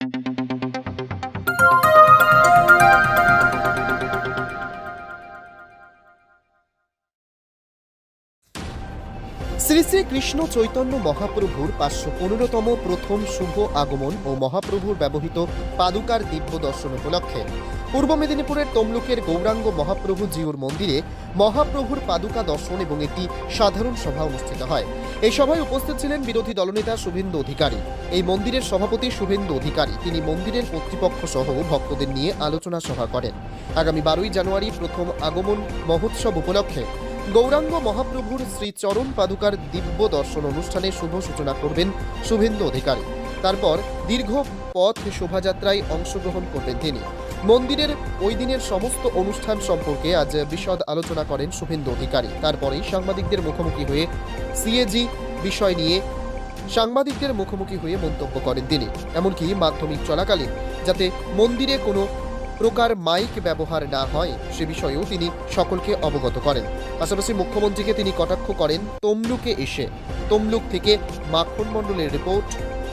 Thank you. Shri Shri Krishna Chaitanya মহাপ্রভুর পাঁচশো পনেরোতম প্রথম শুভ আগমন ও মহাপ্রভুর ব্যবহৃত পাদুকার দিব্য দর্শন উপলক্ষে। পূর্ব মেদিনীপুরের তমলুকের গৌরাঙ্গ মহাপ্রভু জিউর মন্দিরে মহাপ্রভুর পাদুকা দর্শন এবং একটি সাধারণ সভা অনুষ্ঠিত হয়। এই সভায় উপস্থিত ছিলেন বিরোধী দলনেতা শুভেন্দু অধিকারী। এই মন্দিরের সভাপতি শুভেন্দু অধিকারী। তিনি মন্দিরের কর্তৃপক্ষ সহ ভক্তদের নিয়ে আলোচনা সভা করেন। আগামী বারোই জানুয়ারি প্রথম আগমন মহোৎসব উপলক্ষে গৌরাঙ্গ মহাপ্রভুর শ্রী চরণ পাদুকার দিব্য দর্শন অনুষ্ঠানে শুভ সূচনা করবেন শুভেন্দু অধিকারী। তারপর দীর্ঘ পথ শোভাযাত্রায় অংশগ্রহণ করবেন তিনি। মন্দিরের ওই দিনের সমস্ত অনুষ্ঠান সম্পর্কে আজ বিশদ আলোচনা করেন শুভেন্দু অধিকারী। তারপরেই সাংবাদিকদের মুখোমুখি হয়ে সিএজি বিষয় নিয়ে সাংবাদিকদের মুখোমুখি হয়ে মন্তব্য করেন তিনি। এমনকি মাধ্যমিক চলাকালীন যাতে মন্দিরে কোনো প্রকার মাইক ব্যবহার না হয়, সে বিষয়েও তিনি সকলকে অবগত করেন। পাশাপাশি মুখ্যমন্ত্রীকে তিনি কটাক্ষ করেন তমলুকে এসে। তমলুক থেকে মাখন মণ্ডলের রিপোর্ট,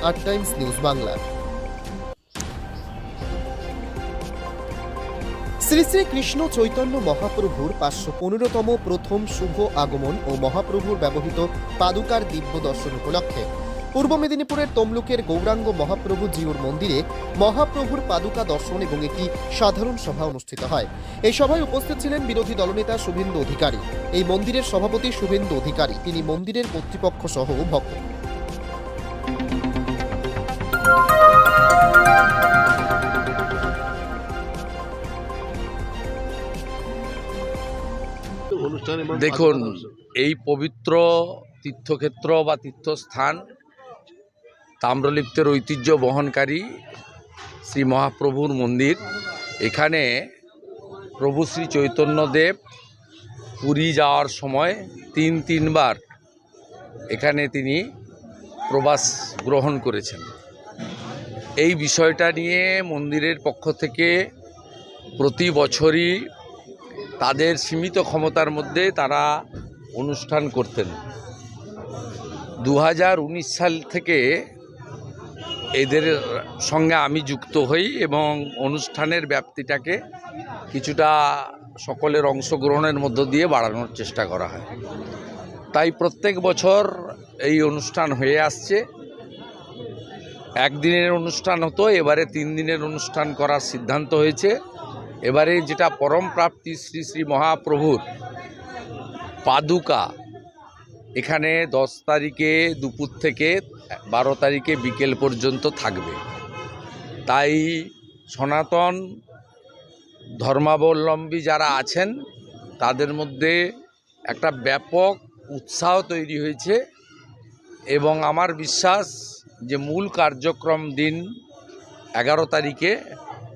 আট টাইমস নিউজ বাংলা। শ্রী শ্রী কৃষ্ণ চৈতন্য মহাপ্রভুর পাঁচশো পনেরোতম প্রথম শুভ আগমন ও মহাপ্রভুর ব্যবহৃত পাদুকার দিব্য দর্শন উপলক্ষে পূর্ব মেদিনীপুরের তমলুকের গৌরাঙ্গ মহাপ্রভু জিউর মন্দিরে মহাপ্রভুর পাদুকা দর্শন এবং একটি সাধারণ সভা অনুষ্ঠিত হয়। এই সভায় উপস্থিত ছিলেন বিরোধী দলনেতা শুভেন্দু অধিকারী। এই মন্দিরের সভাপতি শুভেন্দু অধিকারী। তিনি মন্দিরের কর্তৃপক্ষ সহ ভক্ত। অনুষ্ঠান দেখুন এই পবিত্র তীর্থক্ষেত্র বা তীর্থস্থান তাম্রলিপ্তের ঐতিহ্য বহনকারী শ্রী মহাপ্রভুর মন্দির। এখানে প্রভু শ্রী চৈতন্যদেব পুরী যাওয়ার সময় তিন, তিনবার এখানে তিনি প্রবাস গ্রহণ করেছেন। এই বিষয়টা নিয়ে মন্দিরের পক্ষ থেকে প্রতি বছরই তাদের সীমিত ক্ষমতার মধ্যে তারা অনুষ্ঠান করতেন। দু হাজার উনিশ সাল থেকে এদের সঙ্গে আমি যুক্ত হই এবং অনুষ্ঠানের ব্যাপ্তিটাকে কিছুটা সকলের অংশগ্রহণের মধ্য দিয়ে বাড়ানোর চেষ্টা করা হয়। তাই প্রত্যেক বছর এই অনুষ্ঠান হয়ে আসছে। একদিনের অনুষ্ঠান হতো, এবারে তিন দিনের অনুষ্ঠান করার সিদ্ধান্ত হয়েছে। এবারে যেটা পরম প্রাপ্তি শ্রী শ্রী মহাপ্রভুর পাদুকা এখানে দশ তারিখে দুপুর থেকে বারো তারিখে বিকেল পর্যন্ত থাকবে। তাই সনাতন ধর্মাবলম্বী যারা আছেন, তাদের মধ্যে একটা ব্যাপক উৎসাহ তৈরি হয়েছে এবং আমার বিশ্বাস যে মূল কার্যক্রম দিন এগারো তারিখে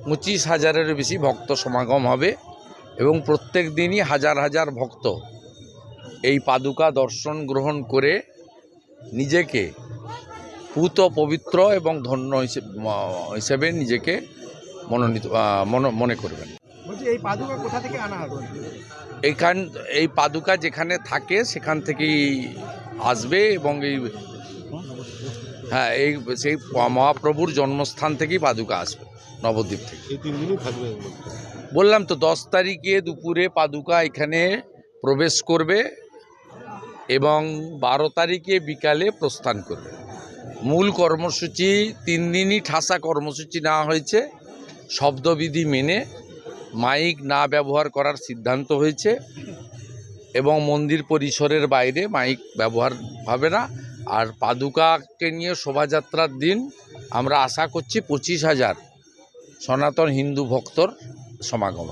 পঁচিশ হাজারের বেশি ভক্ত সমাগম হবে এবং প্রত্যেক দিনই হাজার হাজার ভক্ত এই পাদুকা দর্শন গ্রহণ করে নিজেকে পুত পবিত্র এবং ধন্য হিসেবে হিসেবে নিজেকে মনোনীত মনো- মনে করবেন। বলছি এই পাদুকা কোথা থেকে আনা হবে? এইখান এই পাদুকা যেখানে থাকে সেখান থেকেই আসবে এবং এই হ্যাঁ এই সেই মহাপ্রভুর জন্মস্থান থেকেই পাদুকা আসবে নবদ্বীপ থেকে। এই তিন দিনই থাকবে এর মধ্যে। বললাম তো দশ তারিখে দুপুরে পাদুকা এখানে প্রবেশ করবে এবং বারো তারিখে বিকালে প্রস্থান করবে। মূল কর্মসূচি তিন দিনই ঠাসা কর্মসূচি নেওয়া হয়েছে। শব্দবিধি মেনে মাইক না ব্যবহার করার সিদ্ধান্ত হয়েছে এবং মন্দির পরিসরের বাইরে মাইক ব্যবহার হবে না। আর পাদুকাকে নিয়ে শোভাযাত্রার দিন আমরা আশা করছি পঁচিশ হাজার সনাতন হিন্দু ভক্তর সমাগম।